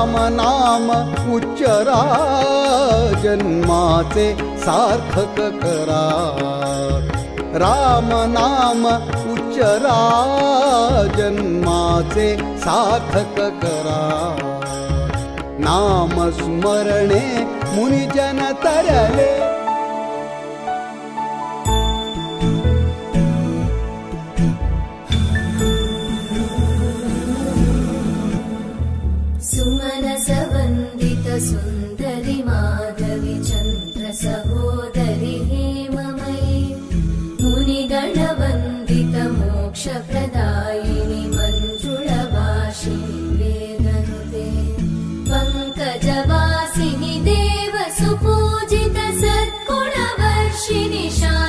राम नाम उच्चरा जन्माचे सार्थक करा. राम नाम उच्चरा जन्माचे सार्थक करा. नाम स्मरणे मुनिजन तरले मनसवन्दित सुन्दरि माधवि चन्द्र सहोदरि हेममयि मुनिगणवन्दित मोक्षप्रदायिनि मञ्जुळवासिनि वेदनुते पङ्कजवासिनि देव सुपूजित सद्गुणवर्षिनि शा